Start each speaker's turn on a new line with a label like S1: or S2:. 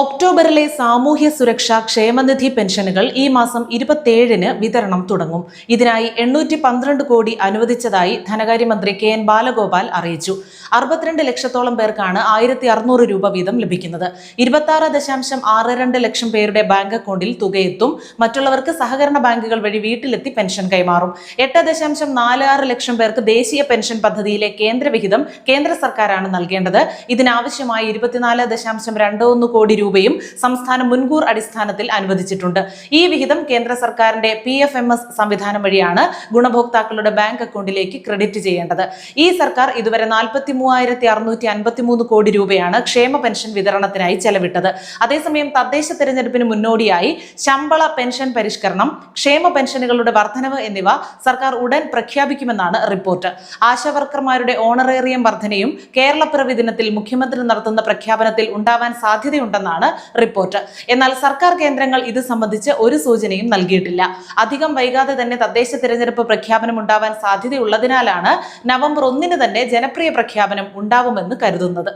S1: ഒക്ടോബറിലെ സാമൂഹ്യ സുരക്ഷാ ക്ഷേമനിധി പെൻഷനുകൾ ഈ മാസം ഇരുപത്തിയേഴിന് വിതരണം തുടങ്ങും. ഇതിനായി എണ്ണൂറ്റി പന്ത്രണ്ട് കോടി അനുവദിച്ചതായി ധനകാര്യമന്ത്രി കെ എൻ ബാലഗോപാൽ അറിയിച്ചു. അറുപത്തിരണ്ട് ലക്ഷത്തോളം പേർക്കാണ് ആയിരത്തി അറുന്നൂറ് രൂപ വീതം ലഭിക്കുന്നത്. ഇരുപത്തി ദശാംശം ആറ് രണ്ട് ലക്ഷം പേരുടെ ബാങ്ക് അക്കൗണ്ടിൽ തുകയെത്തും. മറ്റുള്ളവർക്ക് സഹകരണ ബാങ്കുകൾ വഴി വീട്ടിലെത്തി പെൻഷൻ കൈമാറും. എട്ട് ദശാംശം നാല് ആറ് ലക്ഷം പേർക്ക് ദേശീയ പെൻഷൻ പദ്ധതിയിലെ കേന്ദ്രവിഹിതം കേന്ദ്ര സർക്കാരാണ് നൽകേണ്ടത്. ഇതിനാവശ്യമായി ഇരുപത്തിനാല് ദശാംശം രണ്ട് ഒന്ന് കോടി രൂപയും സംസ്ഥാനം മുൻകൂർ അടിസ്ഥാനത്തിൽ അനുവദിച്ചിട്ടുണ്ട്. ഈ വിഹിതം കേന്ദ്ര സർക്കാരിന്റെ പി എഫ് എം എസ് സംവിധാനം വഴിയാണ് ഗുണഭോക്താക്കളുടെ ബാങ്ക് അക്കൗണ്ടിലേക്ക് ക്രെഡിറ്റ് ചെയ്യേണ്ടത്. ഈ സർക്കാർ ഇതുവരെ നാൽപ്പത്തി മൂവായിരത്തി അറുന്നൂറ്റി അൻപത്തി മൂന്ന് കോടി രൂപയാണ് ക്ഷേമ പെൻഷൻ വിതരണത്തിനായി ചെലവിട്ടത്. അതേസമയം തദ്ദേശ തെരഞ്ഞെടുപ്പിന് മുന്നോടിയായി ശമ്പള പെൻഷൻ പരിഷ്കരണം ക്ഷേമ പെൻഷനുകളുടെ വർധനവ് എന്നിവ സർക്കാർ ഉടൻ പ്രഖ്യാപിക്കുമെന്നാണ് റിപ്പോർട്ട്. ആശാവർക്കർമാരുടെ ഓണറേറിയം വർധനയും കേരളപ്പിറവി ദിനത്തിൽ മുഖ്യമന്ത്രി നടത്തുന്ന പ്രഖ്യാപനത്തിൽ ഉണ്ടാവാൻ സാധ്യതയുണ്ടെന്നാണ് റിപ്പോർട്ട്. എന്നാൽ സർക്കാർ കേന്ദ്രങ്ങൾ ഇത് സംബന്ധിച്ച് ഒരു സൂചനയും നൽകിയിട്ടില്ല. അധികം വൈകാതെ തന്നെ തദ്ദേശ തിരഞ്ഞെടുപ്പ് പ്രഖ്യാപനം ഉണ്ടാവാൻ സാധ്യതയുള്ളതിനാലാണ് നവംബർ ഒന്നിന് തന്നെ ജനപ്രിയ പ്രഖ്യാപനം ഉണ്ടാവുമെന്ന് കരുതുന്നത്.